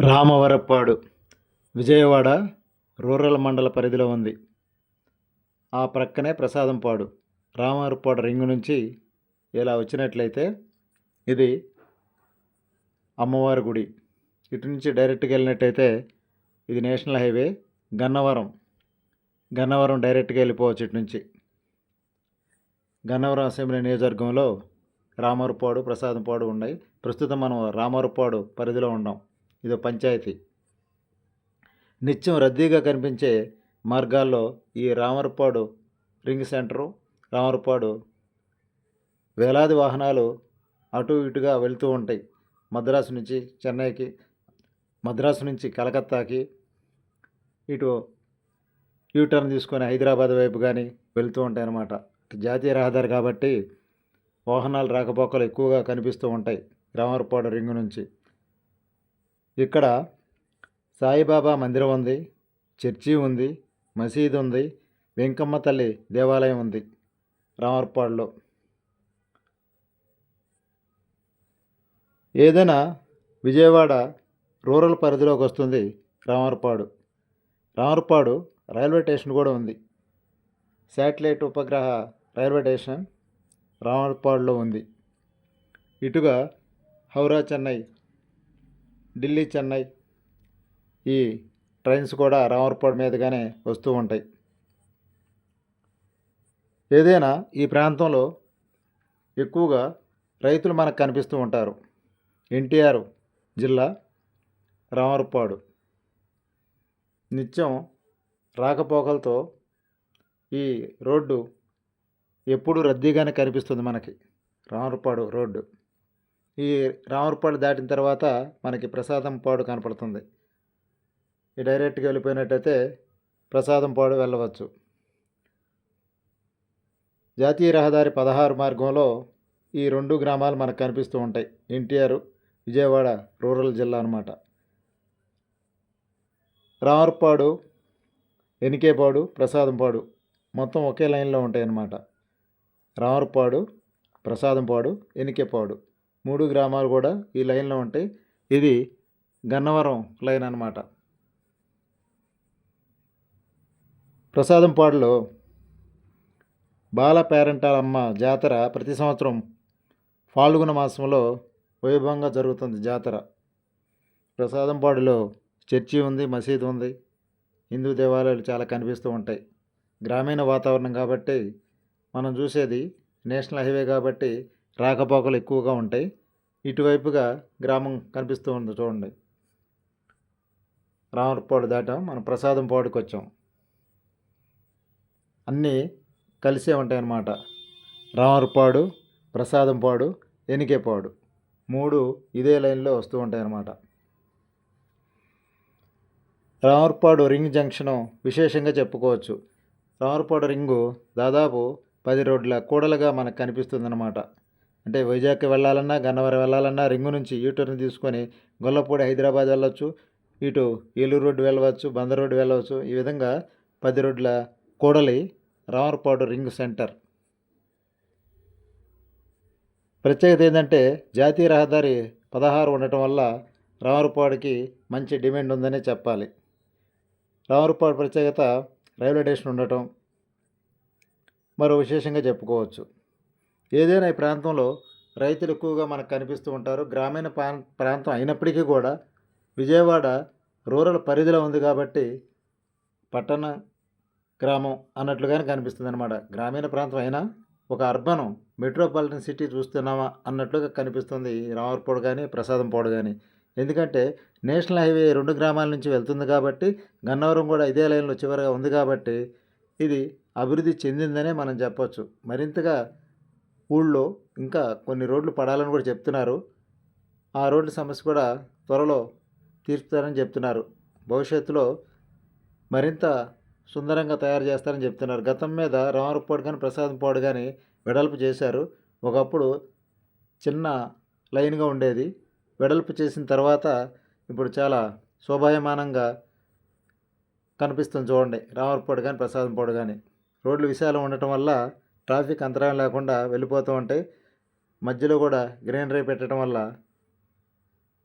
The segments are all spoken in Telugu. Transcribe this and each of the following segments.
రామవరప్పాడు. విజయవాడ రూరల్ మండల పరిధిలో ఉంది. ఆ ప్రక్కనే ప్రసాదంపాడు. రామవరప్పాడు రింగు నుంచి ఇలా వచ్చినట్లయితే ఇది అమ్మవారి గుడి. ఇటు నుంచి డైరెక్ట్గా వెళ్ళినట్టయితే ఇది నేషనల్ హైవే గన్నవరం. గన్నవరం డైరెక్ట్గా వెళ్ళిపోవచ్చు ఇటు నుంచి. గన్నవరం అసెంబ్లీ నియోజకవర్గంలో రామవరపాడు ప్రసాదంపాడు ఉన్నాయి. ప్రస్తుతం మనం రామవరపాడు పరిధిలో ఉన్నాం. ఇది పంచాయతీ. నిత్యం రద్దీగా కనిపించే మార్గాల్లో ఈ రామరపాడు రింగ్ సెంటరు రామరపాడు వేలాది వాహనాలు అటు ఇటుగా వెళ్తూ ఉంటాయి. మద్రాసు నుంచి చెన్నైకి మద్రాసు నుంచి కలకత్తాకి ఇటు యూటర్న్ తీసుకొని హైదరాబాద్ వైపు కానీ వెళ్తూ ఉంటాయి అన్నమాట జాతీయ రహదారి కాబట్టి వాహనాలు రాకపోకలు ఎక్కువగా కనిపిస్తూ ఉంటాయి రామరపాడు రింగు నుంచి. ఇక్కడ సాయిబాబా మందిరం ఉంది చర్చి ఉంది మసీదు ఉంది వెంకమ్మ తల్లి దేవాలయం ఉంది రామర్పాడులో. ఏదైనా విజయవాడ రూరల్ పరిధిలోకి వస్తుంది రామర్పాడు. రామర్పాడు రైల్వే స్టేషన్ కూడా ఉంది. శాటిలైట్ ఉపగ్రహ రైల్వే స్టేషన్ రామర్పాడులో ఉంది. ఇటుగా హౌరా చెన్నై ఢిల్లీ చెన్నై ఈ ట్రైన్స్ కూడా రామర్పాడు మీదుగానే వస్తూ ఉంటాయి. ఏదైనా ఈ ప్రాంతంలో ఎక్కువగా రైతులు మనకు కనిపిస్తూ ఉంటారు. ఎన్టీఆర్ జిల్లా రామర్పాడు. నిత్యం రాకపోకలతో ఈ రోడ్డు ఎప్పుడు రద్దీగానే కనిపిస్తుంది మనకి రామర్పాడు రోడ్డు. ఈ రామరపాడు దాటిన తర్వాత మనకి ప్రసాదం పాడు కనపడుతుంది. ఈ డైరెక్ట్గా వెళ్ళిపోయినట్టయితే ప్రసాదం పాడు వెళ్ళవచ్చు. జాతీయ రహదారి పదహారు మార్గంలో ఈ రెండు గ్రామాలు మనకు కనిపిస్తూ ఉంటాయి. ఎన్టీఆర్ విజయవాడ రూరల్ జిల్లా అనమాట రామర్పాడు ఎనికేపాడు ప్రసాదంపాడు మొత్తం ఒకే లైన్లో ఉంటాయి అన్నమాట రామర్పాడు ప్రసాదంపాడు ఎనికేపాడు. మూడు గ్రామాలు కూడా ఈ లైన్లో ఉంటాయి. ఇది గన్నవరం లైన్ అన్నమాట. ప్రసాదంపాడులో బాల పేరంటాలమ్మ జాతర ప్రతి సంవత్సరం ఫాల్గుణ మాసంలో వైభవంగా జరుగుతుంది జాతర. ప్రసాదంపాడులో చర్చి ఉంది మసీదు ఉంది హిందూ దేవాలయాలు చాలా కనిపిస్తూ ఉంటాయి. గ్రామీణ వాతావరణం కాబట్టి మనం చూసేది నేషనల్ హైవే కాబట్టి రాకపోకలు ఎక్కువగా ఉంటాయి. ఇటువైపుగా గ్రామం కనిపిస్తూ ఉంది చూడండి. రామరపాడు దాటాం మనం ప్రసాదం పాడుకు వచ్చాం అన్నీ కలిసే ఉంటాయన్నమాట. అన్నమాట ప్రసాదం ప్రసాదంపాడు ఎనికేపాడు మూడు ఇదే లైన్లో వస్తూ ఉంటాయి అన్నమాట రామర్పాడు రింగ్ జంక్షను విశేషంగా చెప్పుకోవచ్చు. రామర్పాడు రింగు దాదాపు పది రోడ్ల కూడలుగా మనకు కనిపిస్తుంది అనమాట అంటే వైజాగ్ వెళ్ళాలన్నా గన్నవరం వెళ్ళాలన్నా రింగు నుంచి యూటర్న్ తీసుకొని గొల్లపూడి హైదరాబాద్ వెళ్ళవచ్చు ఇటు ఏలూరు రోడ్డు వెళ్ళవచ్చు బందర్ రోడ్డు వెళ్ళవచ్చు. ఈ విధంగా పది రోడ్ల కూడలి రామర్పాడు రింగ్ సెంటర్. ప్రత్యేకత ఏంటంటే జాతీయ రహదారి పదహారు ఉండటం వల్ల రామర్పాడుకి మంచి డిమాండ్ ఉందనే చెప్పాలి. రామర్పాడు ప్రత్యేకత రైల్వే స్టేషన్ ఉండటం మరో విశేషంగా చెప్పుకోవచ్చు. ఏదైనా ఈ ప్రాంతంలో రైతులు ఎక్కువగా మనకు కనిపిస్తూ ఉంటారు. గ్రామీణ ప్రాంతం అయినప్పటికీ కూడా విజయవాడ రూరల్ పరిధిలో ఉంది కాబట్టి పట్టణ గ్రామం అన్నట్లుగానే కనిపిస్తుంది అనమాట గ్రామీణ ప్రాంతం అయినా ఒక అర్బన్ మెట్రోపాలిటన్ సిటీ చూస్తున్నామా అన్నట్లుగా కనిపిస్తుంది. ఈ కానీ ప్రసాదంపాడు కానీ ఎందుకంటే నేషనల్ హైవే రెండు గ్రామాల నుంచి వెళ్తుంది కాబట్టి గన్నవరం కూడా ఇదే లైన్లో చివరిగా ఉంది కాబట్టి ఇది అభివృద్ధి చెందిందనే మనం చెప్పొచ్చు. మరింతగా ఊళ్ళో ఇంకా కొన్ని రోడ్లు పడాలని కూడా చెప్తున్నారు. ఆ రోడ్ల సమస్య కూడా త్వరలో తీర్చుతారని చెప్తున్నారు. భవిష్యత్తులో మరింత సుందరంగా తయారు చేస్తారని చెప్తున్నారు. గతం మీద రామరపాడు కానీ ప్రసాదంపాడు కానీ వెడల్పు చేశారు. ఒకప్పుడు చిన్న లైన్గా ఉండేది. వెడల్పు చేసిన తర్వాత ఇప్పుడు చాలా శోభాయమానంగా కనిపిస్తుంది చూడండి. రామరపాడు కానీ ప్రసాదంపాడు కానీ రోడ్లు విశాలం ఉండటం వల్ల ట్రాఫిక్ అంతరాయం లేకుండా వెళ్ళిపోతూ ఉంటాయి మధ్యలో కూడా గ్రీనరీ పెట్టడం వల్ల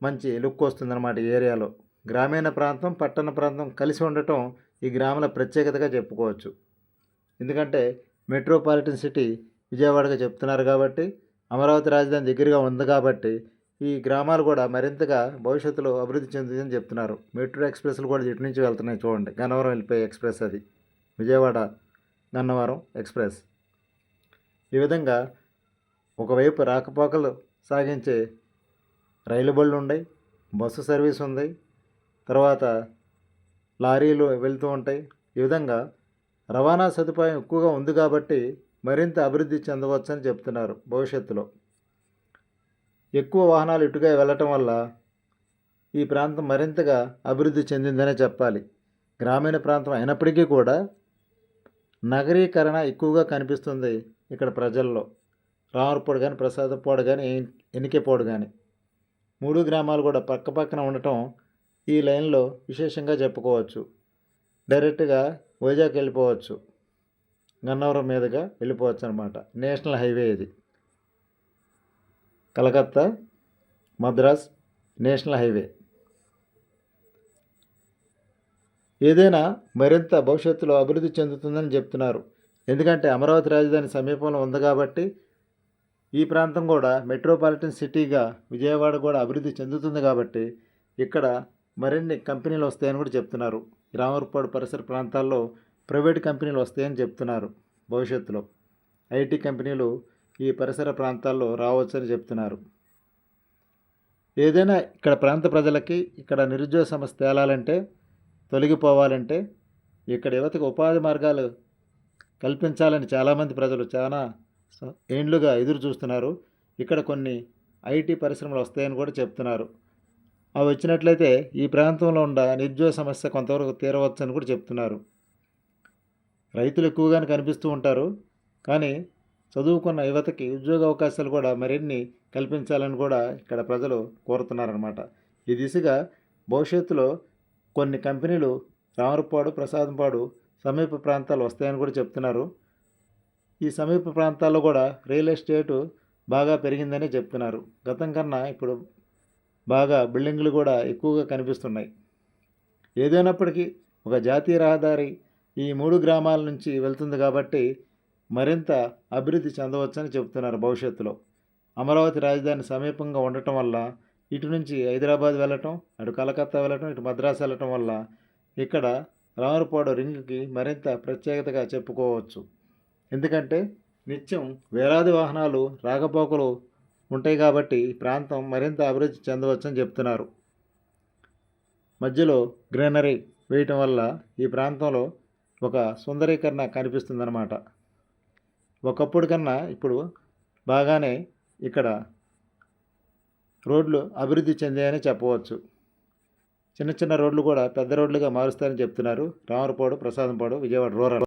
మంచి లుక్ వస్తుందన్నమాట ఈ ఏరియాలో. గ్రామీణ ప్రాంతం పట్టణ ప్రాంతం కలిసి ఉండటం ఈ గ్రామాల ప్రత్యేకతగా చెప్పుకోవచ్చు. ఎందుకంటే మెట్రోపాలిటన్ సిటీ విజయవాడగా చెప్తున్నారు కాబట్టి అమరావతి రాజధాని దగ్గరగా ఉంది కాబట్టి ఈ గ్రామాలు కూడా మరింతగా భవిష్యత్తులో అభివృద్ధి చెందుతుందని చెప్తున్నారు. మెట్రో ఎక్స్ప్రెస్లు కూడా ఇటు నుంచి వెళ్తున్నాయి చూడండి. గన్నవరం వెళ్ళిపోయే ఎక్స్ప్రెస్ అది. విజయవాడ గన్నవరం ఎక్స్ప్రెస్. ఈ విధంగా ఒకవైపు రాకపోకలు సాగించే రైలు బళ్ళు ఉన్నాయి బస్సు సర్వీస్ ఉంది తర్వాత లారీలు వెళ్తూ ఉంటాయి. ఈ విధంగా రవాణా సదుపాయం ఎక్కువగా ఉంది కాబట్టి మరింత అభివృద్ధి చెందవచ్చని చెప్తున్నారు భవిష్యత్తులో. ఎక్కువ వాహనాలు ఇటుగా వెళ్ళటం వల్ల ఈ ప్రాంతం మరింతగా అభివృద్ధి చెందిందనే చెప్పాలి. గ్రామీణ ప్రాంతం అయినప్పటికీ కూడా నగరీకరణ ఎక్కువగా కనిపిస్తుంది. ఇక్కడ ప్రజల్లో. రామరపాడు కానీ ప్రసాదపాడు కానీ ఎనికేపాడు కానీ మూడు గ్రామాలు కూడా పక్క పక్కన ఉండటం ఈ లైన్లో విశేషంగా చెప్పుకోవచ్చు. డైరెక్ట్గా వైజాగ్ వెళ్ళిపోవచ్చు. గన్నవరం మీదుగా వెళ్ళిపోవచ్చు అనమాట నేషనల్ హైవే ఇది. Calcutta Madras national highway. ఏదైనా మరింత భవిష్యత్తులో అభివృద్ధి చెందుతుందని చెప్తున్నారు. ఎందుకంటే అమరావతి రాజధాని సమీపంలో ఉంది కాబట్టి ఈ ప్రాంతం కూడా మెట్రోపాలిటన్ సిటీగా విజయవాడ కూడా అభివృద్ధి చెందుతుంది కాబట్టి ఇక్కడ మరిన్ని కంపెనీలు వస్తాయని కూడా చెప్తున్నారు. రామర్పాడు పరిసర ప్రాంతాల్లో ప్రైవేట్ కంపెనీలు వస్తాయని చెప్తున్నారు భవిష్యత్తులో. ఐటీ కంపెనీలు ఈ పరిసర ప్రాంతాల్లో రావచ్చని చెప్తున్నారు. ఏదైనా ఇక్కడ ప్రాంత ప్రజలకి ఇక్కడ నిరుద్యోగ సమస్య తేలాలంటే తొలగిపోవాలంటే ఇక్కడ యువతకు ఉపాధి మార్గాలు కల్పించాలని చాలామంది ప్రజలు చాలా ఏండ్లుగా ఎదురు చూస్తున్నారు. ఇక్కడ కొన్ని ఐటీ పరిశ్రమలు వస్తాయని కూడా చెప్తున్నారు. అవి వచ్చినట్లయితే ఈ ప్రాంతంలో ఉన్న నిరుద్యోగ సమస్య కొంతవరకు తీరవచ్చని కూడా చెప్తున్నారు. రైతులు ఎక్కువగానే కనిపిస్తూ ఉంటారు. కానీ చదువుకున్న యువతకి ఉద్యోగ అవకాశాలు కూడా మరిన్ని కల్పించాలని కూడా ఇక్కడ ప్రజలు కోరుతున్నారనమాట ఈ దిశగా భవిష్యత్తులో కొన్ని కంపెనీలు రామరపాడు ప్రసాదంపాడు సమీప ప్రాంతాలు వస్తాయని కూడా చెప్తున్నారు. ఈ సమీప ప్రాంతాల్లో కూడా రియల్ ఎస్టేటు బాగా పెరిగిందని చెప్తున్నారు. గతం కన్నా ఇప్పుడు బాగా బిల్డింగ్లు కూడా ఎక్కువగా కనిపిస్తున్నాయి. ఏదైనప్పటికీ ఒక జాతీయ రహదారి ఈ మూడు గ్రామాల నుంచి వెళ్తుంది కాబట్టి మరింత అభివృద్ధి చెందవచ్చని చెబుతున్నారు భవిష్యత్తులో. అమరావతి రాజధాని సమీపంగా ఉండటం వల్ల ఇటు నుంచి హైదరాబాద్ వెళ్ళటం అటు కలకత్తా వెళ్ళటం ఇటు మద్రాసు వెళ్ళటం వల్ల ఇక్కడ రామరపాడు రింగ్కి మరింత ప్రత్యేకతగా చెప్పుకోవచ్చు. ఎందుకంటే నిత్యం వేలాది వాహనాలు రాకపోకలు ఉంటాయి కాబట్టి ఈ ప్రాంతం మరింత అభివృద్ధి చెందవచ్చని చెప్తున్నారు. మధ్యలో గ్రీనరీ వేయటం వల్ల ఈ ప్రాంతంలో ఒక సుందరీకరణ కనిపిస్తుందన్నమాట. ఒకప్పుడు కన్నా ఇప్పుడు బాగానే ఇక్కడ రోడ్లు అభివృద్ధి చెందాయని చెప్పవచ్చు. చిన్న చిన్న రోడ్లు కూడా పెద్ద రోడ్లుగా మారుస్తారని చెప్తున్నారు. రామరపాడు ప్రసాదంపాడు విజయవాడ రూరల్.